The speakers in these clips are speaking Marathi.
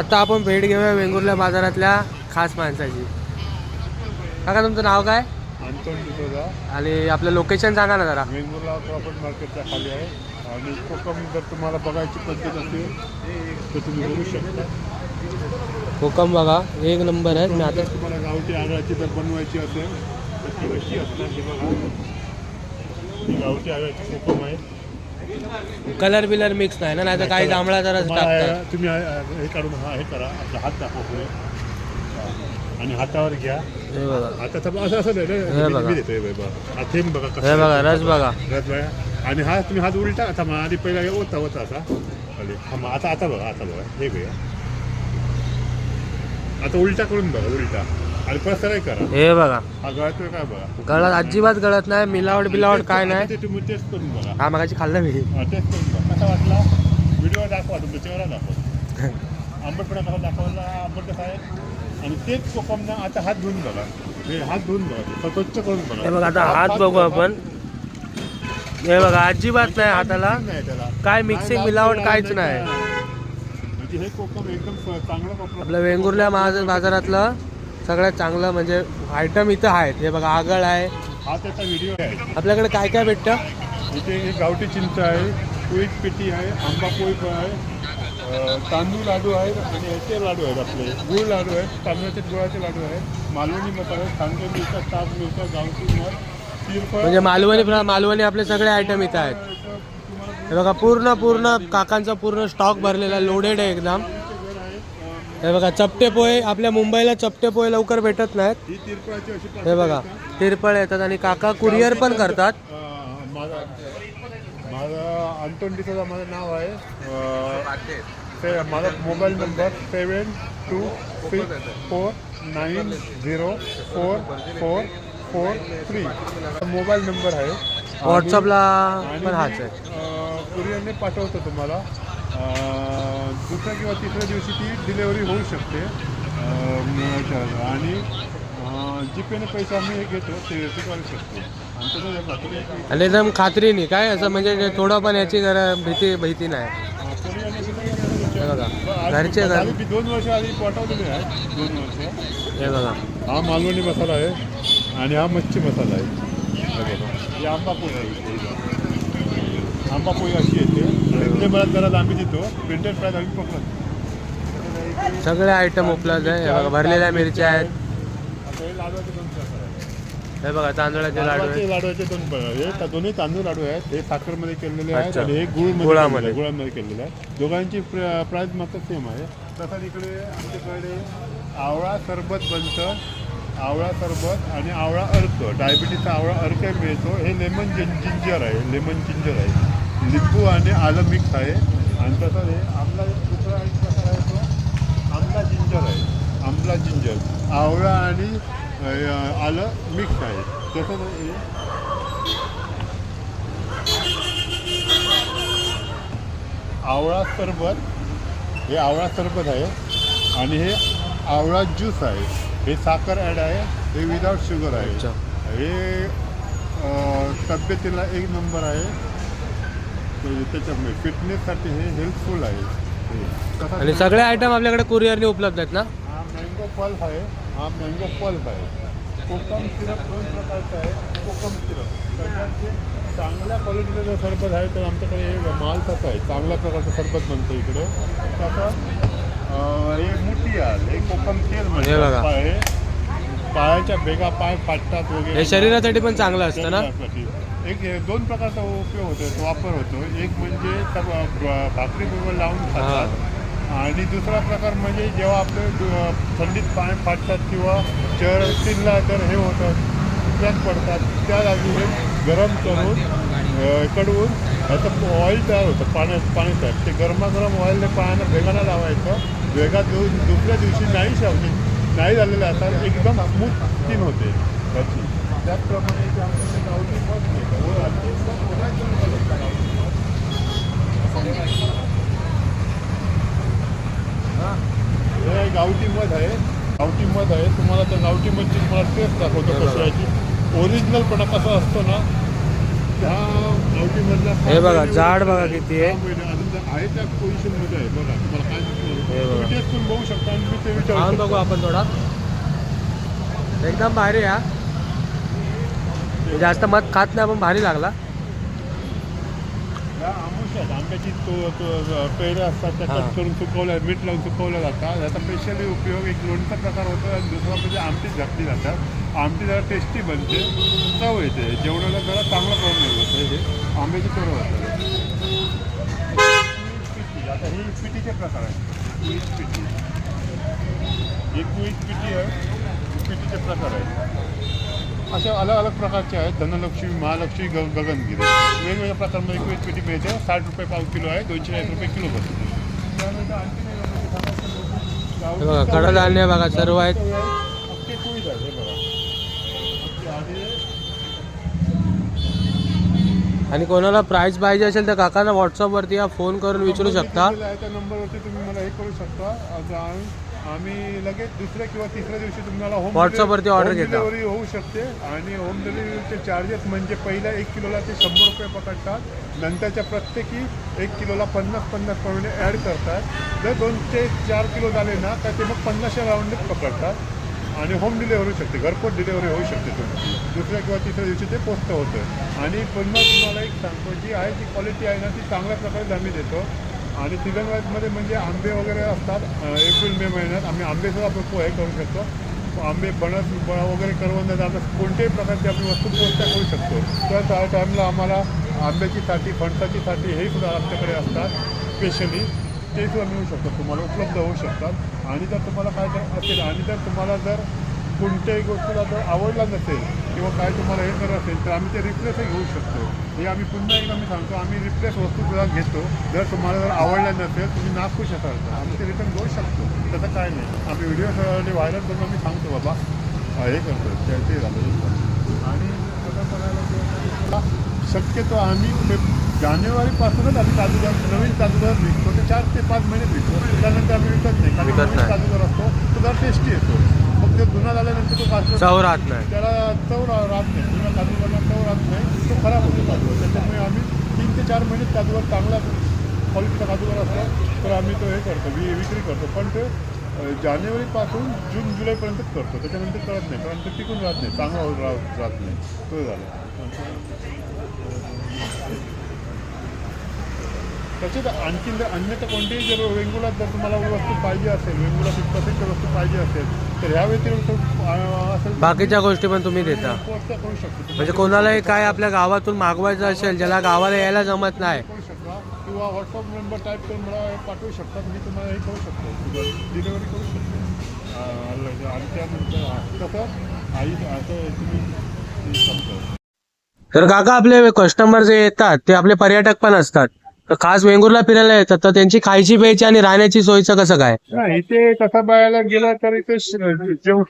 आता आपण भेट घेऊया वेंगुर्ला बाजारातल्या खास माणसाची. काका तुमचं नाव काय? अंतोन डिसोजा. आणि आपलं लोकेशन सांगा ना जरा. वेंगुर्ला प्रॉपर्टी मार्केटच्या खाली आहे. आणि कोकम जर तुम्हाला बघायची पद्धत असेल तर तुम्ही बघू शकता. कोकम बघा एक नंबर आहे. मी आता जर तुम्हाला गावठी आगळाची जर बनवायची असेल तर ती कशी असणार हे बघा. ही गावठी आगळाची कोकम आहे. कलर बिलर मिक्स नाही ना नाही तर काही जांभळा जरा टाकतात. हे- तुम्ही हे काढून हा हे करा आपला हात दाखवा पुढे आणि हातावर घ्या. हे बघा. आता असं असं नाही हे ना मी- बघा. देतोय बघा. हा थेंब बघा हे बघा रस बघा. रस बघा. आणि हा तुम्ही हात उलटा आता मग आधी पहिला हे होता होता असा. खाली. हा मग आता आता बघा आता बघा. हे बघा आता उलटा करून बघा उलटा. करा. हे बघा. हा गळतोय काय बघा? गळत अजिबात गळत नाही मिलावट बिलावट काय नाही. ते तुम्ही टेस्ट करून बघा. हा मगाची खाल्लं मी. हा, टेस्ट करून बघा. कसा वाटला? व्हिडिओ दाखवा तुमच्या चेहरा दाखवा. आंबटपणा कसा दाखवला आंबट कसा आहे आणि तेच कोकमना आता हात धुवून बघा. हे हात धुवून बघा. ते स्वच्छ करून बघा. हे बघा आता हात बघू आपण. हे बघा अजिबात नाही हाताला. नाही त्याला. काय मिक्सिंग मिलावट काहीच नाही. म्हणजे हे कोकम एकदम चांगलं कोकम. आपलं वेंगुर्ल्या बाज- बाजारातलं सगळ्यात चांगलं म्हणजे आयटम इथं आहेत. हे बघा आगळ आहे. हा त्याचा व्हिडिओ आहे. आपल्याकडे काय काय भेटतं? इथे एक गावठी चिंच आहे कुळीत पेटी आहे आंबा पोळी पण आहे तांदूळ लाडू आहेत आणि ह्याचे लाडू आहेत आपले. गुळ लाडू आहेत तांदळाचे गुळाचे लाडू आहेत. मालवणी मसाला सांगे मिळतात ताप मिळतात गावठी तिरफळ म्हणजे मालवणी मालवणी आपले सगळे आयटम इथं आहेत. हे बघा पूर्ण पूर्ण काकांचा पूर्ण स्टॉक भरलेला लोडेड आहे एकदम. हे बघा चपटे पोहे आपल्या मुंबईला चपटे पोहे लवकर भेटत नाहीत. ही अशी हे बघा तिरपळ येतात आणि काका कुरिअर पण करतात. अं, माझा नाव आहे अं, से- माझा mobile number seven two six four nine zero four four four three. Mobile number आहे. व्हॉट्सअपला पण हाच आहे. कुरिअरने पाठवतो तुम्हाला. अं, दुसऱ्या किंवा तिसऱ्या दिवशी ती डिलेवरी होऊ शकते. आणि जीपेने पैसे आम्ही हे घेतो ते करू शकतो. आणि एकदम खात्रीने काय असं म्हणजे थोडं पण याची जरा भीती भीती नाही. हे बघा घरचे घर दोन वर्ष आधी पाठवलेले आहे दोन वर्ष. हे बघा. हा मालवणी मसाला आहे आणि हा मच्छी मसाला आहे. ही आंबा पोळी आहे. आंबा पोळी अशी येते. आम्ही देतो. प्रिंटेड आम्ही पकडतो सगळे आयटम उपलब्ध आहे. बघा भरलेल्या मिरच्या आहेत. हे आहेत. हे बघा तांदळाचे लाडू आहेत. लाडवाचे दोन हे दोन्ही तांदूळ लाडू आहेत. हे साखरमध्ये केलेले आहेत. आणि हे गुळमध्ये गुळामध्ये. गुळामध्ये केलेले आहे दोघांची प्राईस मात्र सेम आहे. तसंच इकडे आमच्याकडे आवळा सरबत बनतं. आवळा सरबत आणि आवळा अर्क. डायबिटीसचा आवळा अर्क मिळतो. हे लेमन जिंजर आहे. लेमन जिंजर आहे. लिंबू आणि आलं मिक्स आहे आणि तसंच हे आमला दुसरा एक प्रकार आहे तो आमला जिंजर आहे. आमला जिंजर. आवळा आणि आलं मिक्स आहे तसंच हे. आवळा सरबत हे आवळा सरबत आहे. आणि हे आवळा ज्यूस आहे. हे साखर ॲड आहे. हे विदाउट शुगर आहे. हे तब्येतीला एक नंबर आहे. त्याच्यामुळे फिटनेससाठी हे हेल्पफुल आहे. आणि सगळे आयटम आपल्याकडे कुरिअरने उपलब्ध आहेत ना? हा मँगो पल्प आहे. हा मँगो पल्प आहे. कोकम सिरप दोन प्रकारचा आहे कोकम सिरप सगळ्यात चांगल्या क्वालिटीचं जर सरबत आहे तर आमच्याकडे हे माल तसं आहे. चांगल्या प्रकारचं सरबत बनतं इकडे. तसं अं, हे मुटियाल हे कोकम तेल हे बघा. म्हणजे हे. पायाच्या भेगा पाय फाटतात वगैरे. हे शरीरासाठी पण चांगलं असतं ना. एक हे दोन प्रकारचा उपयोग होतो वापर होतो. एक म्हणजे भाकरी बरोबर लावून खातात. आणि दुसरा प्रकार म्हणजे जेव्हा आपले थंडीत पाय फाटतात किंवा चर स्किनला जर हे होतं त्यात पडतात. त्या जागी गरम करून कडवून त्याचं ऑइल तयार होतं पाण्यात पाणी तयार. ते गरमागरम ऑइलने पाण्याला भेगाला लावायचं. भेगा देऊन दुसऱ्या दिवशी नाही शावली नाही झालेलं असतात एकदम स्मूथ स्किन होते. त्याची. त्याचप्रमाणे इथे आमच्याकडे गावठी मध. हा. हे गावठी मध आहे गावठी मध आहे तुम्हाला त्या गावठी मधची तुम्हाला टेस्ट दाखवतो कशी आहे ती ओरिजिनलपणा कसा असतो ना त्या गावठी मधला हे बघा, जाड बघा किती आहे. आहे त्या पोझिशनमध्ये आहे बघा तुम्हाला काय? हे. तुम्ही बघू शकता आणि मी ते विचारू बघू आपण थोडा एकदम भारी हा जास्त मत खात नाही पण भारी लागला. आंब्याची तो तो पेरं असतात करून सुकवल्या मीठ लावून सुकवल्या जातात. याचा स्पेशली उपयोग एक लोणचा प्रकार होतो आणि दुसरा म्हणजे आमटीच घातली जातात. आमटी जरा टेस्टी बनते. चव येते. जेवणाला जरा चांगला प्रॉब्लेम होतं हे. आंब्याची चव होतं. पिठी. आता ही प्रकार आहेत. कुळीत पिठी. आहे. प्रकार आहेत. अशा अलग अलग प्रकारचे आहेत. धनलक्ष्मी महालक्ष्मी ग गगनगिरी. वेगवेगळ्या प्रकारमध्ये कुळीत पिठी मिळते. साठ रुपये पाव किलो आहे. दोनशे चाळीस रुपये किलो बसते. बघा कडधान्य बघा सर्व आहेत. अख्खे हे बघा. आणि कोणाला प्राईस पाहिजे असेल तर काकांना व्हॉट्सअपवरती या फोन करून विचारू शकता. त्या नंबरवरती तुम्ही मला हे करू शकता. आम्ही- लगेच दुसऱ्या किंवा तिसऱ्या दिवशी तुम्हाला होम WhatsApp वरती order घेता. डिलिव्हरी होऊ शकते आणि होम डिलिव्हरीचे चार्जेस म्हणजे पहिल्या एक किलोला ते शंभर रुपये पकडतात. नंतरच्या प्रत्येकी एक किलोला पन्नास पन्नास प्रमाणे ॲड करतात. जर दोन ते चार किलो झाले ना तर ते मग पन्नासच्या राऊंडच पकडतात. आणि होम डिलिव्हरी होऊ शकते. घरपोच डिलिव्हरी होऊ शकते तुमची दुसऱ्या किंवा तिसऱ्या दिवशी ते पोचतं होतं. आणि पुन्हा तुम्हाला एक सांगतो जी आहे ती क्वालिटी आहे ना ती चांगल्या प्रकारे आम्ही देतो. आणि सीझन वाईजमध्ये म्हणजे आंबे वगैरे असतात. एप्रिल मे महिन्यात आम्ही आंबेसुद्धा आपण हे करू शकतो. आंबे बनस ब- वगैरे करवंदात आम्ही कोणत्याही प्रकारची आपली वस्तू पोहोचता करू शकतो. तर त्या टाईमला आम्हाला आंब्याची साठी फणसाची साठी हे सुद्धा आमच्याकडे असतात. स्पेशली ते सुद्धा मिळू शकतात. तुम्हाला उपलब्ध होऊ शकतात. आणि जर तुम्हाला काय असेल आणि जर तुम्हाला जर कोणत्याही गोष्टीला जर आवडला नसेल किंवा काय तुम्हाला हे करत असेल तर आम्ही ते रिप्लेसही घेऊ शकतो. हे आम्ही पुन्हा एकदा मी सांगतो आम्ही रिप्लेस वस्तू सुद्धा घेतो जर तुम्हाला जर आवडल्या नसेल तुम्ही नाखुश असाल तर आम्ही ते रिटर्न घेऊ शकतो. तसं काय नाही. आम्ही व्हिडिओ व्हायरल करून आम्ही सांगतो बाबा हा, करतो ते ते झालं आणि तर शक्यतो आम्ही जानेवारीपासूनच आम्ही काजूदार नवीन काजूदार विकतो. ते चार ते पाच महिने विकतो. त्यानंतर आम्ही विकत नाही. कारण. काजूदार असतो तो जरा टेस्टी येतो. ते जुना झाल्यानंतर तो चव राहत नाही. त्याला चव रा- राहत नाही. जुना काजूवरला चव राहत नाही. तो खराब होतो त्याच्यामुळे आम्ही तीन ते चार महिने काजूवर चांगला क्वालिटीचा काजूवर असतो तर आम्ही तो हे करतो. वि विक्री करतो. पण ते अ, जानेवारीपासून जून करतो. त्याच्यानंतर करत नाही. कारण ते टिकून राहत नाही. चांगला होत राहत राहत नाही. तो झाला. त्याच्यात आणखीन जर अन्यथा कोणतीही जर वेंगुलात जर तुम्हाला वस्तू पाहिजे असेल वेंगुला फिफ्ट वस्तू पाहिजे असेल तर ह्या व्यतिरिक्त असेल तर बाकीच्या गोष्टी पण तुम्ही देता. करू शकतो. म्हणजे कोणालाही काय आपल्या गावातून मागवायचं असेल ज्याला गावाला यायला जमत नाही. करू शकता. किंवा व्हॉट्सअप नंबर टाईप करून मला पाठवू शकतात मी तुम्हाला हे करू शकतो. डिलिव्हरी करू शकतो. आणि त्यानंतर कसं आई असं तुम्ही तर काका आपले कस्टमर जे येतात ते आपले पर्यटक पण असतात. तर खास वेंगुर्ला फिरायला येतात. तर त्यांची खायची प्यायची आणि राहण्याची सोयीचं कसं काय? इथे कसं बघायला गेलं तर इथे श- जेव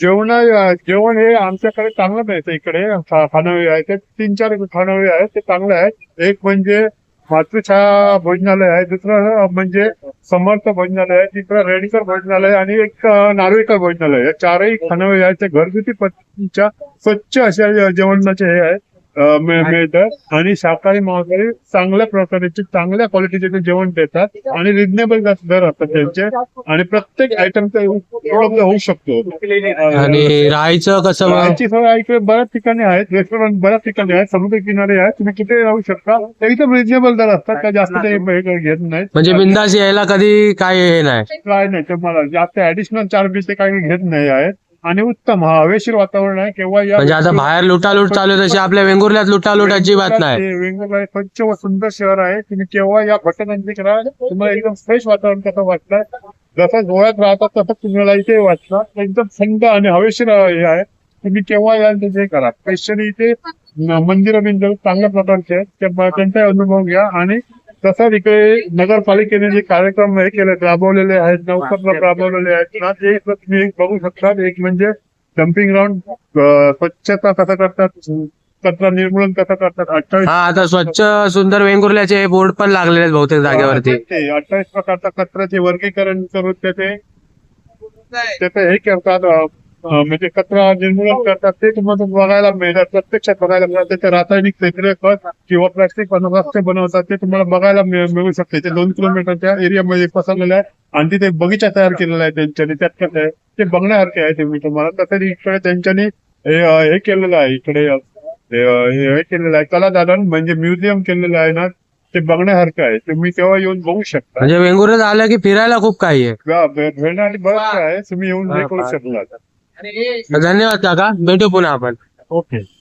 जेवण जेवण हे आमच्याकडे चांगलं मिळतं इकडे. खा- खानावळी आहे. ते तीन चार खानावळी आहेत. ते चांगलं आहे एक म्हणजे मातृछाया भोजनालय आहे. दुसरं म्हणजे समर्थ भोजनालय आहे. तिसरं रेडीकर भोजनालय आणि एक अं, नार्वेकर भोजनालय या चारही खानावळी आहेत. ते घरगुती पद्धतीच्या स्वच्छ अशा जेवणाचे हे आहे मिळतं आणि शाकाहारी मांसाहारी चांगल्या प्रकारचे चांगल्या क्वालिटीचे ते जेवण देतात. आणि रिजनेबल दर असतात त्यांचे. आणि प्रत्येक आयटम उपलब्ध होऊ शकतो. आणि राहायचं कसं राहायची सोय इकडे बऱ्याच ठिकाणी आहेत रेस्टॉरंट बऱ्याच ठिकाणी आहेत समुद्र किनारे आहेत तुम्ही कुठे राहू शकता. ते एकदम रिजनेबल दर असतात. काय जास्त ते घेत नाहीत. म्हणजे बिंदास यायला कधी काय हे नाही. काय नाही. तुम्हाला जास्त ऍडिशनल चार्जेस ते काही घेत नाही आहेत. आणि उत्तम. हा हवेशीर वातावरण आहे. केव्हा या म्हणजे आता बाहेर लुटालूट चालू आहे तशी आपल्या वेंगुर्ल्यात लुटालूट अजिबात नाही. ते वेंगुर्ला हे स्वच्छ व सुंदर शहर आहे. तुम्ही केव्हा या भटनांची करा तुम्हाला एकदम फ्रेश वातावरण कसं वाटतं जसं गोव्यात राहतात तसं तुम्हाला इथे वाटतं. एकदम थंड आणि हवेशीर हे आहे. तुम्ही केव्हा याल तिथे करा. स्पेशली इथे मंदिर बिंदू चांगल्या प्रकारचे आहेत. त्या- त्यांचा अनुभव घ्या आणि तसंच इकडे नगरपालिकेने जे कार्यक्रम हे केले राबवलेले आहेत नवकत राबवलेले आहेत. ना ते तुम्ही बघू शकता एक म्हणजे डम्पिंग ग्राउंड स्वच्छता कसं करतात कचरा निर्मूलन कसं करतात अठ्ठावीस हा आता स्वच्छ सुंदर वेंगुर्ल्याचे बोर्ड पण लागलेले आहेत बहुतेक जागेवरती. ते अठ्ठावीस प्रकारचा कचऱ्याचे वर्गीकरण करून त्याचे त्याचे हे करतात म्हणजे कचरा निर्मूलन करतात ते तुम्हाला बघायला मिळतात प्रत्यक्षात बघायला मिळतात. त्याचे रासायनिक सेंद्रिय खत किंवा प्लास्टिकपासून रस्ते बनवतात ते तुम्हाला बघायला मिळ- शकते. ते दोन किलोमीटरच्या एरियामध्ये पसरलेलं आहे आणि तिथे बगीचा तयार केलेला आहे त्यांच्यानी त्यात कसं आहे ते बघण्यासारखे आहे तुम्ही तुम्हाला. तसंच इकडे त्यांच्यानी हे हे केलेलं आहे इकडे हे हे केलेलं आहे. कलादालन म्हणजे म्युझियम केलेलं आहे ना ते बघण्यासारखं आहे. तुम्ही तेव्हा येऊन बघू शकता. म्हणजे वेंगुर्ल्यात आलं की फिरायला खूप काही आहे. बरंच काय आहे. तुम्ही येऊन हे करू शकता धन्यवाद काका. भेटू पुन्हा आपण. ओके.